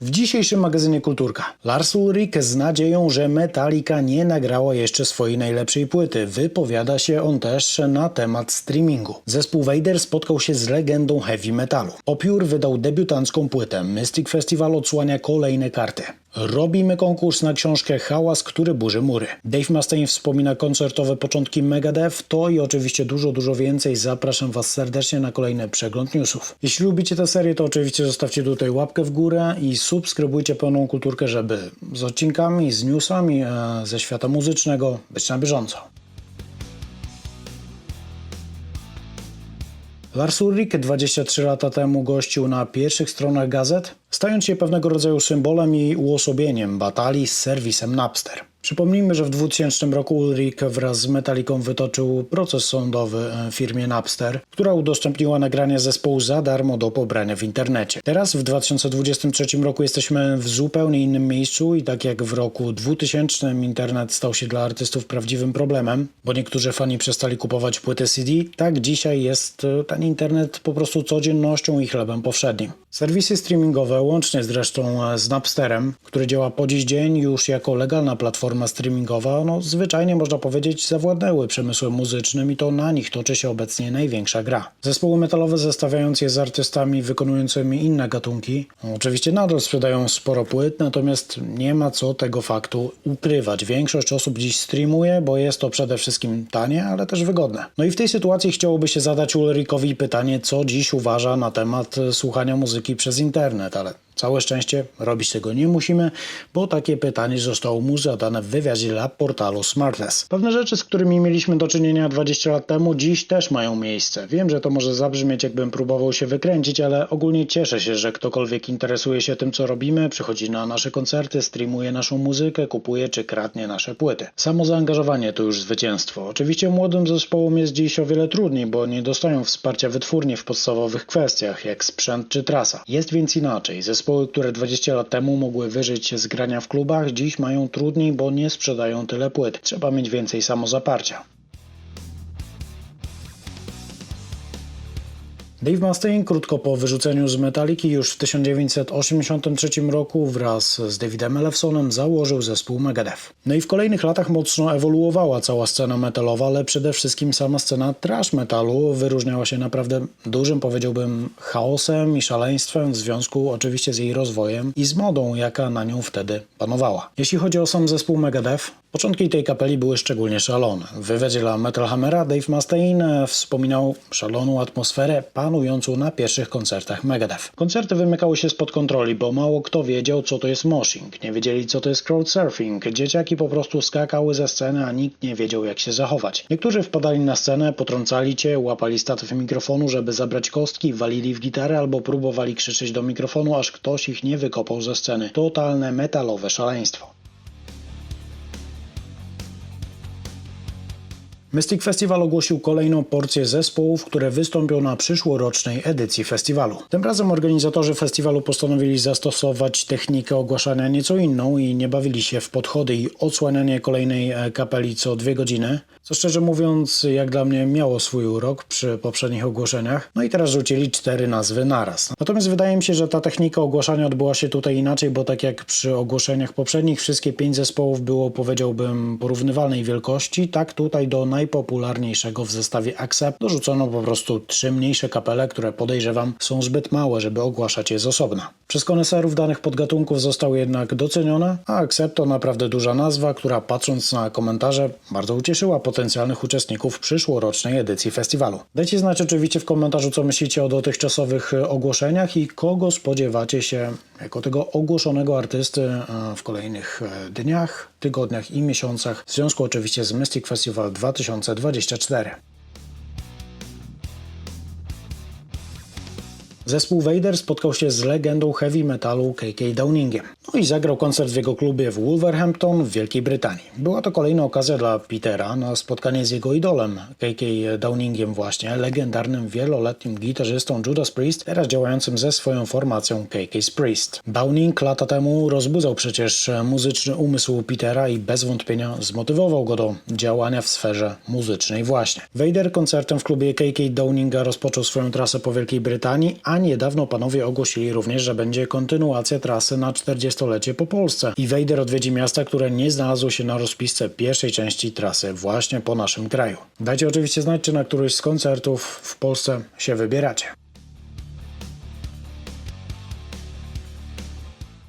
W dzisiejszym magazynie Kulturka Lars Ulrich z nadzieją, że Metallica nie nagrała jeszcze swojej najlepszej płyty. Wypowiada się on też na temat streamingu. Zespół Vader spotkał się z legendą heavy metalu. Opiór wydał debiutancką płytę. Mystic Festival odsłania kolejne karty. Robimy konkurs na książkę Hałas, który burzy mury. Dave Mustaine wspomina koncertowe początki Megadeth. To i oczywiście dużo, dużo więcej. Zapraszam Was serdecznie na kolejny przegląd newsów. Jeśli lubicie tę serię, to oczywiście zostawcie tutaj łapkę w górę i subskrybujcie pełną kulturkę, żeby z odcinkami, z newsami e, ze świata muzycznego być na bieżąco. Lars Ulrich 23 lata temu gościł na pierwszych stronach gazet, stając się pewnego rodzaju symbolem i uosobieniem batalii z serwisem Napster. Przypomnijmy, że w 2000 roku Ulrich wraz z Metallicą wytoczył proces sądowy e, firmie Napster, która udostępniła nagrania zespołu za darmo do pobrania w internecie. Teraz w 2023 roku jesteśmy w zupełnie innym miejscu i tak jak w roku 2000 internet stał się dla artystów prawdziwym problemem, bo niektórzy fani przestali kupować płyty CD, tak dzisiaj jest e, ten internet po prostu codziennością i chlebem powszednim. Serwisy streamingowe, łącznie zresztą e, z Napsterem, który działa po dziś dzień już jako legalna platforma streamingowa, no zwyczajnie można powiedzieć zawładnęły przemysłem muzycznym i to na nich toczy się obecnie największa gra. Zespoły metalowe zestawiając je z artystami wykonującymi inne gatunki, no, oczywiście nadal sprzedają sporo płyt, natomiast nie ma co tego faktu ukrywać. Większość osób dziś streamuje, bo jest to przede wszystkim tanie, ale też wygodne. No i w tej sytuacji chciałoby się zadać Ulrikowi pytanie, co dziś uważa na temat słuchania muzyki przez internet, ale Całe szczęście robić tego nie musimy, bo takie pytanie zostało mu zadane w wywiadzie dla portalu Smartless. Pewne rzeczy, z którymi mieliśmy do czynienia 20 lat temu, dziś też mają miejsce. Wiem, że to może zabrzmieć, jakbym próbował się wykręcić, ale ogólnie cieszę się, że ktokolwiek interesuje się tym, co robimy, przychodzi na nasze koncerty, streamuje naszą muzykę, kupuje czy kradnie nasze płyty. Samo zaangażowanie to już zwycięstwo. Oczywiście młodym zespołom jest dziś o wiele trudniej, bo nie dostają wsparcia wytwórni w podstawowych kwestiach, jak sprzęt czy trasa. Jest więc inaczej. Zespoły, które 20 lat temu mogły wyżyć z grania w klubach, dziś mają trudniej, bo nie sprzedają tyle płyt. Trzeba mieć więcej samozaparcia. Dave Mustaine krótko po wyrzuceniu z Metaliki już w 1983 roku wraz z Davidem Ellefsonem założył zespół Megadeth. No i w kolejnych latach mocno ewoluowała cała scena metalowa, ale przede wszystkim sama scena trash metalu wyróżniała się naprawdę dużym, powiedziałbym, chaosem i szaleństwem w związku oczywiście z jej rozwojem i z modą, jaka na nią wtedy panowała. Jeśli chodzi o sam zespół Megadeth, Początki tej kapeli były szczególnie szalone. W wywiadzie dla Metal Hammera Dave Mustaine wspominał szaloną atmosferę na pierwszych koncertach Megadeth. Koncerty wymykały się spod kontroli, bo mało kto wiedział, co to jest moshing. Nie wiedzieli, co to jest crowdsurfing. Dzieciaki po prostu skakały ze sceny, a nikt nie wiedział, jak się zachować. Niektórzy wpadali na scenę, potrącali cię, łapali statyw mikrofonu, żeby zabrać kostki, walili w gitarę albo próbowali krzyczeć do mikrofonu, aż ktoś ich nie wykopał ze sceny. Totalne metalowe szaleństwo. Mystic Festival ogłosił kolejną porcję zespołów, które wystąpią na przyszłorocznej edycji festiwalu. Tym razem organizatorzy festiwalu postanowili zastosować technikę ogłaszania nieco inną i nie bawili się w podchody i odsłanianie kolejnej e, kapeli co dwie godziny, co szczerze mówiąc jak dla mnie miało swój urok przy poprzednich ogłoszeniach. No i teraz rzucili cztery nazwy naraz. Natomiast wydaje mi się, że ta technika ogłaszania odbyła się tutaj inaczej, bo tak jak przy ogłoszeniach poprzednich wszystkie pięć zespołów było powiedziałbym porównywalnej wielkości, tak tutaj do najpopularniejszego w zestawie Accept dorzucono po prostu trzy mniejsze kapele, które podejrzewam są zbyt małe, żeby ogłaszać je z osobna. Przez koneserów danych podgatunków zostały jednak docenione, a Accept to naprawdę duża nazwa, która patrząc na komentarze bardzo ucieszyła potencjalnych uczestników przyszłorocznej edycji festiwalu. Dajcie znać oczywiście w komentarzu, co myślicie o dotychczasowych ogłoszeniach i kogo spodziewacie się jako tego ogłoszonego artysty e, w kolejnych e, dniach, tygodniach i miesiącach, w związku oczywiście z Mystic Festival 2024. Zespół Vader spotkał się z legendą heavy metalu KK Downingiem. No i zagrał koncert w jego klubie w Wolverhampton w Wielkiej Brytanii. Była to kolejna okazja dla Petera na spotkanie z jego idolem, KK Downingiem właśnie, legendarnym wieloletnim gitarzystą Judas Priest, teraz działającym ze swoją formacją KK's Priest. Downing lata temu rozbudzał przecież muzyczny umysł Petera i bez wątpienia zmotywował go do działania w sferze muzycznej właśnie. Vader koncertem w klubie KK Downinga rozpoczął swoją trasę po Wielkiej Brytanii, a niedawno panowie ogłosili również, że będzie kontynuacja trasy na 40-lecie po Polsce i Vader odwiedzi miasta, które nie znalazło się na rozpisce pierwszej części trasy właśnie po naszym kraju. Dajcie oczywiście znać, czy na któryś z koncertów w Polsce się wybieracie.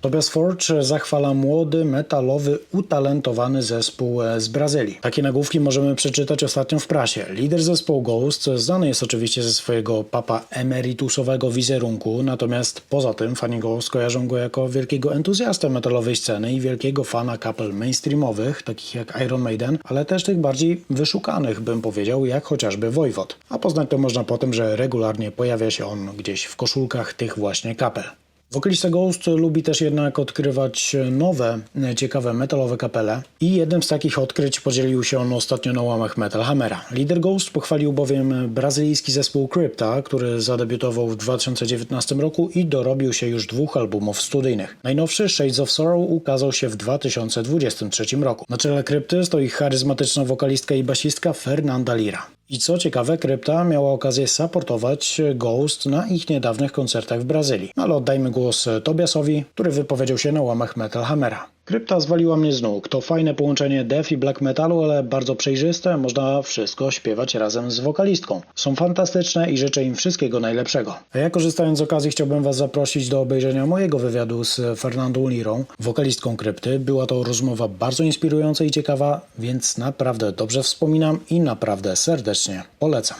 Tobias Forge zachwala młody, metalowy, utalentowany zespół z Brazylii. Takie nagłówki możemy przeczytać ostatnio w prasie. Lider zespołu Ghost znany jest oczywiście ze swojego papa emeritusowego wizerunku, natomiast poza tym fani Ghost kojarzą go jako wielkiego entuzjastę metalowej sceny i wielkiego fana kapel mainstreamowych, takich jak Iron Maiden, ale też tych bardziej wyszukanych, bym powiedział, jak chociażby Wojwod. A poznać to można po tym, że regularnie pojawia się on gdzieś w koszulkach tych właśnie kapel. Wokalista Ghost lubi też jednak odkrywać nowe, ciekawe metalowe kapele i jednym z takich odkryć podzielił się on ostatnio na łamach Metal Hammera. Lider Ghost pochwalił bowiem brazylijski zespół Crypta, który zadebiutował w 2019 roku i dorobił się już dwóch albumów studyjnych. Najnowszy Shades of Sorrow ukazał się w 2023 roku. Na czele Crypty stoi charyzmatyczna wokalistka i basistka Fernanda Lira. I co ciekawe, Krypta miała okazję supportować Ghost na ich niedawnych koncertach w Brazylii. Ale oddajmy głos Tobiasowi, który wypowiedział się na łamach Metal Hammera. Krypta zwaliła mnie z nóg. To fajne połączenie death i black metalu, ale bardzo przejrzyste. Można wszystko śpiewać razem z wokalistką. Są fantastyczne i życzę im wszystkiego najlepszego. A ja korzystając z okazji chciałbym Was zaprosić do obejrzenia mojego wywiadu z Fernandą Lirą, wokalistką Krypty. Była to rozmowa bardzo inspirująca i ciekawa, więc naprawdę dobrze wspominam i naprawdę serdecznie polecam.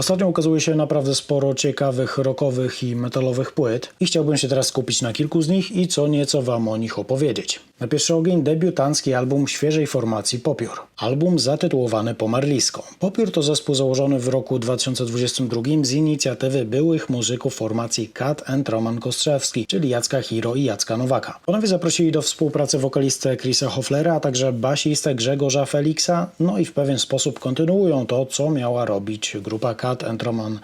Ostatnio ukazuje się naprawdę sporo ciekawych rockowych i metalowych płyt i chciałbym się teraz skupić na kilku z nich i co nieco Wam o nich opowiedzieć. Na pierwszy ogień debiutancki album świeżej formacji Popiór. Album zatytułowany Pomarliską. Popiór to zespół założony w roku 2022 z inicjatywy byłych muzyków formacji Kat and Roman Kostrzewski, czyli Jacka Hiro i Jacka Nowaka. Panowie zaprosili do współpracy wokalistę Chrisa Hofflera, a także basistę Grzegorza Feliksa, no i w pewien sposób kontynuują to, co miała robić grupa Kat and Roman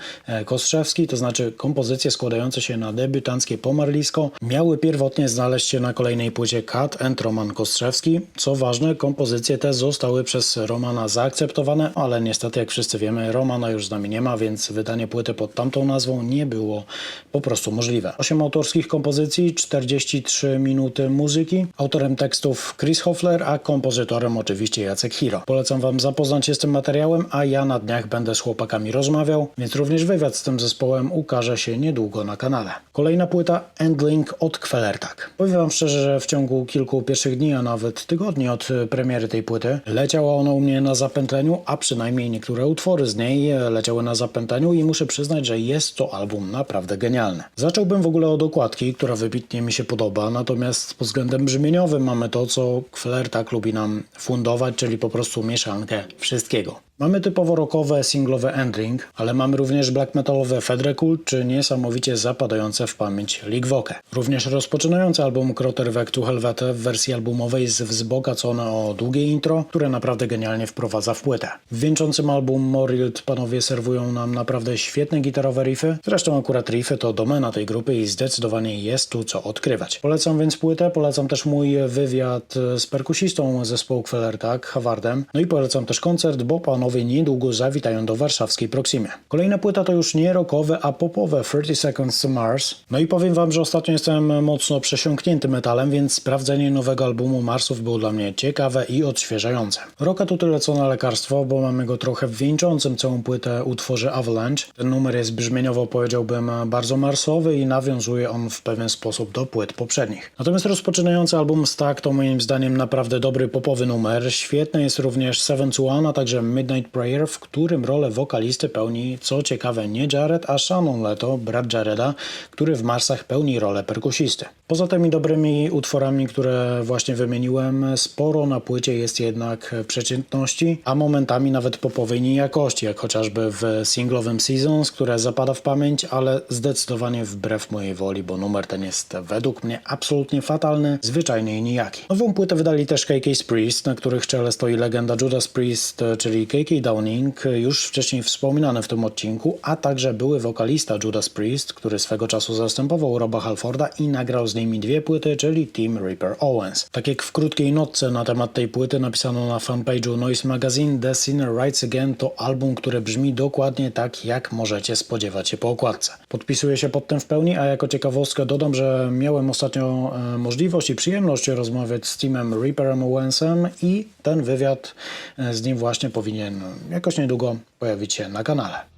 Kostrzewski, to znaczy kompozycje składające się na debiutanckie Pomarlisko miały pierwotnie znaleźć się na kolejnej płycie Kat and Roman Kostrzewski. Co ważne, kompozycje te zostały przez Romana zaakceptowane, ale niestety, jak wszyscy wiemy, Romana już z nami nie ma, więc wydanie płyty pod tamtą nazwą nie było po prostu możliwe. Osiem autorskich kompozycji, 43 minuty muzyki. Autorem tekstów Chris Hoffler, a kompozytorem oczywiście Jacek Hiro. Polecam Wam zapoznać się z tym materiałem, a ja na dniach będę z chłopakami rozmawiał, więc również wywiad z tym zespołem ukaże się niedługo na kanale. Kolejna płyta Endling od Kwelertak. Powiem Wam szczerze, że w ciągu kilku pierwszych dni, a nawet tygodni od premiery tej płyty leciała ona u mnie na zapętleniu, a przynajmniej niektóre utwory z niej leciały na zapętleniu i muszę przyznać, że jest to album naprawdę genialny. Zacząłbym w ogóle od okładki, która wybitnie mi się podoba, natomiast pod względem brzmieniowym mamy to, co Kwelertak lubi nam fundować, czyli po prostu mieszankę wszystkiego. Mamy typowo rockowe, singlowe ending, ale mamy również black metalowe Fedrekult czy niesamowicie zapadające w pamięć Ligwokę. Również rozpoczynający album Kroter Weg to Helvete w wersji albumowej jest wzbogacone o długie intro, które naprawdę genialnie wprowadza w płytę. W wieńczącym album Morild panowie serwują nam naprawdę świetne gitarowe riffy, zresztą akurat riffy to domena tej grupy i zdecydowanie jest tu co odkrywać. Polecam więc płytę, polecam też mój wywiad z perkusistą zespołu Kwelertak, Havardem, no i polecam też koncert, bo panowie panowie niedługo zawitają do warszawskiej Proximy. Kolejna płyta to już nie rockowe, a popowe 30 Seconds to Mars. No i powiem wam, że ostatnio jestem mocno przesiąknięty metalem, więc sprawdzenie nowego albumu Marsów było dla mnie ciekawe i odświeżające. Roka to tyle co na lekarstwo, bo mamy go trochę w wieńczącym całą płytę utworze Avalanche. Ten numer jest brzmieniowo powiedziałbym bardzo marsowy i nawiązuje on w pewien sposób do płyt poprzednich. Natomiast rozpoczynający album Stack to moim zdaniem naprawdę dobry popowy numer. Świetny jest również Seven to One, a także Midnight Prayer, w którym rolę wokalisty pełni, co ciekawe, nie Jared, a Shannon Leto, brat Jareda, który w Marsach pełni rolę perkusisty. Poza tymi dobrymi utworami, które właśnie wymieniłem, sporo na płycie jest jednak przeciętności, a momentami nawet popowej niejakości, jak chociażby w singlowym Seasons, które zapada w pamięć, ale zdecydowanie wbrew mojej woli, bo numer ten jest według mnie absolutnie fatalny, zwyczajnie nijaki. Nową płytę wydali też KK's Priest, na których czele stoi legenda Judas Priest, czyli KK Downing, już wcześniej wspominany w tym odcinku, a także były wokalista Judas Priest, który swego czasu zastępował Roba Halforda i nagrał z nimi dwie płyty, czyli Team Reaper Owens. Tak jak w krótkiej notce na temat tej płyty napisano na fanpage'u Noise Magazine, The Sinner Writes Again to album, które brzmi dokładnie tak, jak możecie spodziewać się po okładce. Podpisuję się pod tym w pełni, a jako ciekawostkę dodam, że miałem ostatnio e, możliwość i przyjemność rozmawiać z Teamem Reaperem Owensem i ten wywiad e, z nim właśnie powinien jakoś niedługo pojawić się na kanale.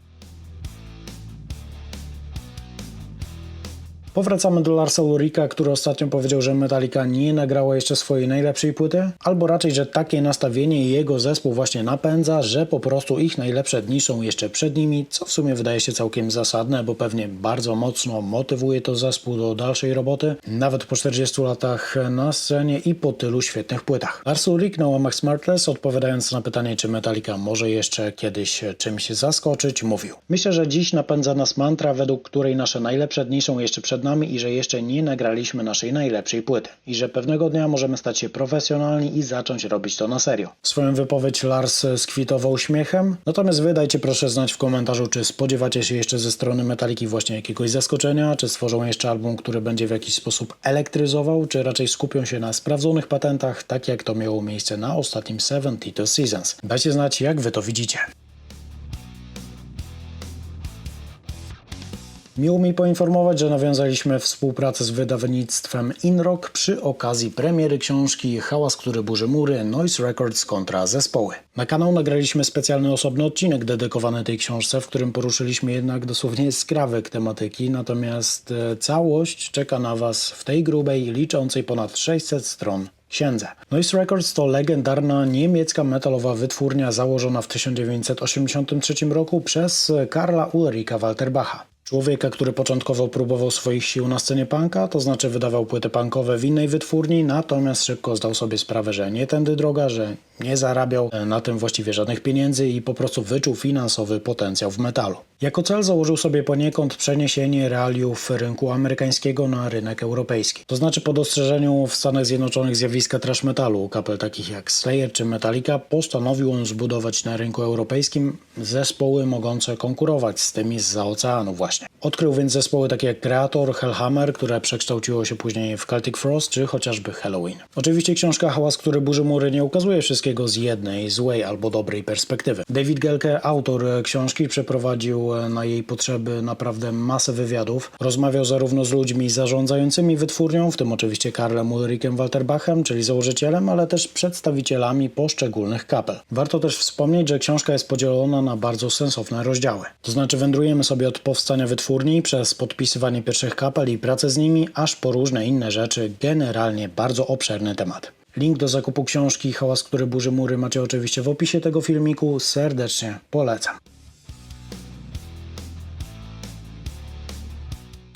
Powracamy do Larsa Ulrika, który ostatnio powiedział, że Metallica nie nagrała jeszcze swojej najlepszej płyty, albo raczej, że takie nastawienie jego zespół właśnie napędza, że po prostu ich najlepsze dni są jeszcze przed nimi, co w sumie wydaje się całkiem zasadne, bo pewnie bardzo mocno motywuje to zespół do dalszej roboty, nawet po 40 latach na scenie i po tylu świetnych płytach. Lars Ulrich na łamach Smartless, odpowiadając na pytanie, czy Metallica może jeszcze kiedyś czymś zaskoczyć, mówił. Myślę, że dziś napędza nas mantra, według której nasze najlepsze dni są jeszcze przed nami i że jeszcze nie nagraliśmy naszej najlepszej płyty. I że pewnego dnia możemy stać się profesjonalni i zacząć robić to na serio. Swoją wypowiedź Lars skwitował śmiechem, natomiast wy dajcie proszę znać w komentarzu, czy spodziewacie się jeszcze ze strony Metaliki właśnie jakiegoś zaskoczenia, czy stworzą jeszcze album, który będzie w jakiś sposób elektryzował, czy raczej skupią się na sprawdzonych patentach, tak jak to miało miejsce na ostatnim 72 Seasons. Dajcie znać, jak wy to widzicie. Miło mi poinformować, że nawiązaliśmy współpracę z wydawnictwem Inrock przy okazji premiery książki Hałas, który burzy mury Noise Records kontra zespoły. Na kanał nagraliśmy specjalny osobny odcinek dedykowany tej książce, w którym poruszyliśmy jednak dosłownie skrawek tematyki, natomiast e, całość czeka na Was w tej grubej, liczącej ponad 600 stron księdze. Noise Records to legendarna niemiecka metalowa wytwórnia założona w 1983 roku przez Karla Ulrika Walterbacha. Człowieka, który początkowo próbował swoich sił na scenie punka, to znaczy wydawał płyty punkowe w innej wytwórni, natomiast szybko zdał sobie sprawę, że nie tędy droga, że nie zarabiał na tym właściwie żadnych pieniędzy i po prostu wyczuł finansowy potencjał w metalu. Jako cel założył sobie poniekąd przeniesienie realiów rynku amerykańskiego na rynek europejski. To znaczy po dostrzeżeniu w Stanach Zjednoczonych zjawiska trash metalu, kapel takich jak Slayer czy Metallica, postanowił on zbudować na rynku europejskim zespoły mogące konkurować z tymi z oceanu właśnie. Odkrył więc zespoły takie jak Creator, Hellhammer, które przekształciło się później w Celtic Frost, czy chociażby Halloween. Oczywiście książka Hałas, który burzy mury nie ukazuje wszystkiego z jednej, złej albo dobrej perspektywy. David Gelke, autor książki, przeprowadził na jej potrzeby naprawdę masę wywiadów. Rozmawiał zarówno z ludźmi zarządzającymi wytwórnią, w tym oczywiście Karlem Ulrikiem Walterbachem, czyli założycielem, ale też przedstawicielami poszczególnych kapel. Warto też wspomnieć, że książka jest podzielona na bardzo sensowne rozdziały. To znaczy wędrujemy sobie od powstania wytwórni przez podpisywanie pierwszych kapel i pracę z nimi, aż po różne inne rzeczy, generalnie bardzo obszerny temat. Link do zakupu książki Hałas, który burzy mury macie oczywiście w opisie tego filmiku. Serdecznie polecam.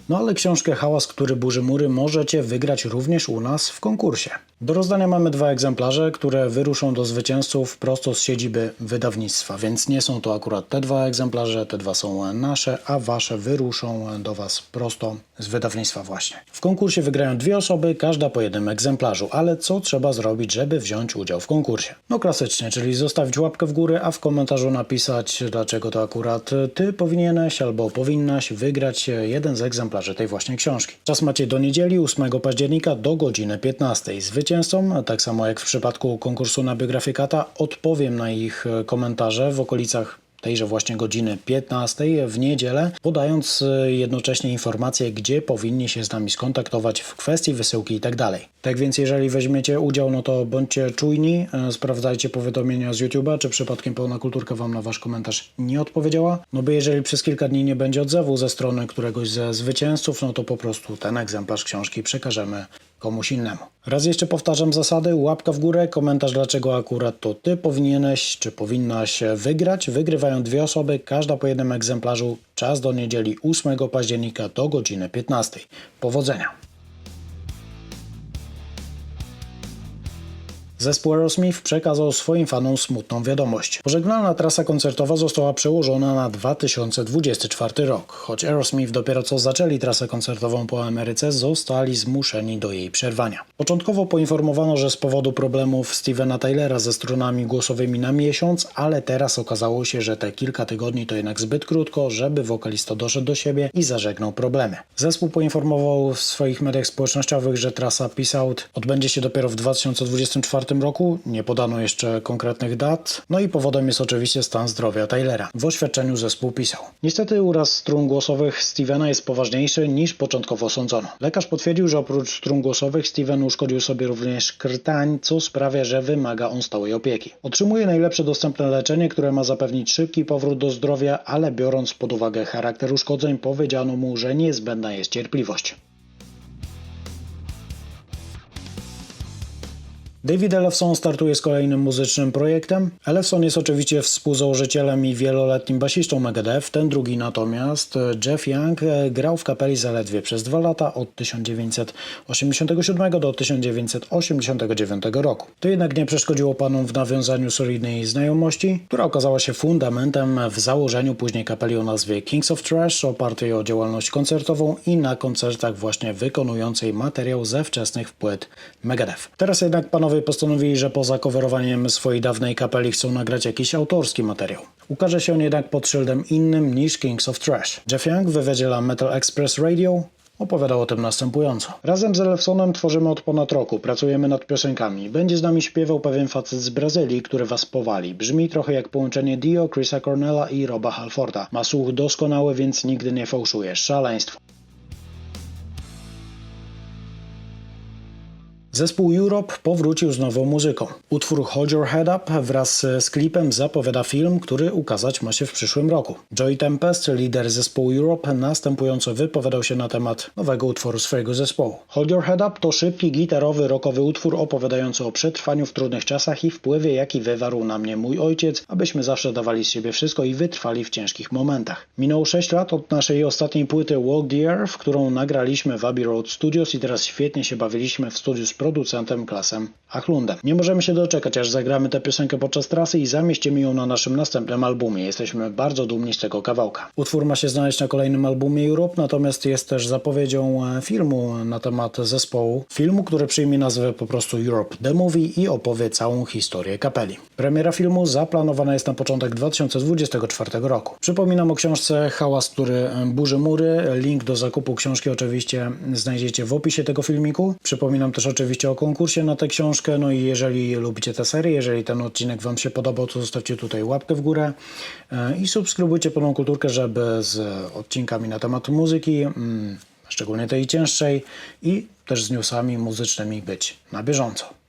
No ale książkę Hałas, który burzy mury możecie wygrać również u nas w konkursie. Do rozdania mamy dwa egzemplarze, które wyruszą do zwycięzców prosto z siedziby wydawnictwa, więc nie są to akurat te dwa egzemplarze, te dwa są nasze, a wasze wyruszą do was prosto z wydawnictwa właśnie. W konkursie wygrają dwie osoby, każda po jednym egzemplarzu, ale co trzeba zrobić, żeby wziąć udział w konkursie? No klasycznie, czyli zostawić łapkę w górę, a w komentarzu napisać, dlaczego to akurat ty powinieneś albo powinnaś wygrać jeden z egzemplarzy tej właśnie książki. Czas macie do niedzieli 8 października do godziny 15. Zwycięzcą zwycięzcom, tak samo jak w przypadku konkursu na biografię Kata, odpowiem na ich komentarze w okolicach tejże właśnie godziny 15 w niedzielę, podając jednocześnie informacje, gdzie powinni się z nami skontaktować w kwestii wysyłki itd. Tak, tak więc jeżeli weźmiecie udział, no to bądźcie czujni, sprawdzajcie powiadomienia z YouTube'a, czy przypadkiem pełna kulturka Wam na Wasz komentarz nie odpowiedziała. No bo jeżeli przez kilka dni nie będzie odzewu ze strony któregoś ze zwycięzców, no to po prostu ten egzemplarz książki przekażemy komuś innemu. Raz jeszcze powtarzam zasady, łapka w górę, komentarz dlaczego akurat to Ty powinieneś czy powinnaś wygrać. Wygrywają dwie osoby, każda po jednym egzemplarzu. Czas do niedzieli 8 października do godziny 15. Powodzenia! Zespół Aerosmith przekazał swoim fanom smutną wiadomość. Pożegnalna trasa koncertowa została przełożona na 2024 rok. Choć Aerosmith dopiero co zaczęli trasę koncertową po Ameryce, zostali zmuszeni do jej przerwania. Początkowo poinformowano, że z powodu problemów Stevena Tylera ze strunami głosowymi na miesiąc, ale teraz okazało się, że te kilka tygodni to jednak zbyt krótko, żeby wokalista doszedł do siebie i zażegnał problemy. Zespół poinformował w swoich mediach społecznościowych, że trasa Peace Out odbędzie się dopiero w 2024 roku. Nie podano jeszcze konkretnych dat. No i powodem jest oczywiście stan zdrowia Tylera. W oświadczeniu zespół pisał. Niestety uraz strun głosowych Stevena jest poważniejszy niż początkowo sądzono. Lekarz potwierdził, że oprócz strun głosowych Steven uszkodził sobie również krtań, co sprawia, że wymaga on stałej opieki. Otrzymuje najlepsze dostępne leczenie, które ma zapewnić szybki powrót do zdrowia, ale biorąc pod uwagę charakter uszkodzeń, powiedziano mu, że niezbędna jest cierpliwość. David Ellefson startuje z kolejnym muzycznym projektem. Ellefson jest oczywiście współzałożycielem i wieloletnim basistą Megadeth, ten drugi natomiast, Jeff Young, e, grał w kapeli zaledwie przez dwa lata od 1987 do 1989 roku. To jednak nie przeszkodziło panom w nawiązaniu solidnej znajomości, która okazała się fundamentem w założeniu później kapeli o nazwie Kings of Trash, opartej o działalność koncertową i na koncertach właśnie wykonującej materiał ze wczesnych płyt Megadeth. Teraz jednak panowie postanowili, że poza coverowaniem swojej dawnej kapeli chcą nagrać jakiś autorski materiał. Ukaże się on jednak pod szyldem innym niż Kings of Trash. Jeff Young w wywiadzie dla Metal Express Radio opowiadał o tym następująco. Razem z Elefsonem tworzymy od ponad roku, pracujemy nad piosenkami. Będzie z nami śpiewał pewien facet z Brazylii, który was powali. Brzmi trochę jak połączenie Dio, Chrisa Cornella i Roba Halforda. Ma słuch doskonały, więc nigdy nie fałszuje. Szaleństwo. Zespół Europe powrócił z nową muzyką. Utwór Hold Your Head Up wraz z klipem zapowiada film, który ukazać ma się w przyszłym roku. Joey Tempest, lider zespołu Europe, następująco wypowiadał się na temat nowego utworu swojego zespołu. Hold Your Head Up to szybki, gitarowy, rockowy utwór opowiadający o przetrwaniu w trudnych czasach i wpływie, jaki wywarł na mnie mój ojciec, abyśmy zawsze dawali z siebie wszystko i wytrwali w ciężkich momentach. Minęło 6 lat od naszej ostatniej płyty Walk the Earth, którą nagraliśmy w Abbey Road Studios i teraz świetnie się bawiliśmy w studiu z producentem Klasem Achlundem. Nie możemy się doczekać, aż zagramy tę piosenkę podczas trasy i zamieścimy ją na naszym następnym albumie. Jesteśmy bardzo dumni z tego kawałka. Utwór ma się znaleźć na kolejnym albumie Europe, natomiast jest też zapowiedzią e, filmu na temat zespołu. Filmu, który przyjmie nazwę po prostu Europe The Movie i opowie całą historię kapeli. Premiera filmu zaplanowana jest na początek 2024 roku. Przypominam o książce Hałas, który e, burzy mury. Link do zakupu książki oczywiście znajdziecie w opisie tego filmiku. Przypominam też oczywiście o konkursie na tę książkę. No i jeżeli lubicie tę serię, jeżeli ten odcinek Wam się podobał, to zostawcie tutaj łapkę w górę e, i subskrybujcie Pełną Kulturkę, żeby z odcinkami na temat muzyki, mm, szczególnie tej cięższej i też z newsami muzycznymi być na bieżąco.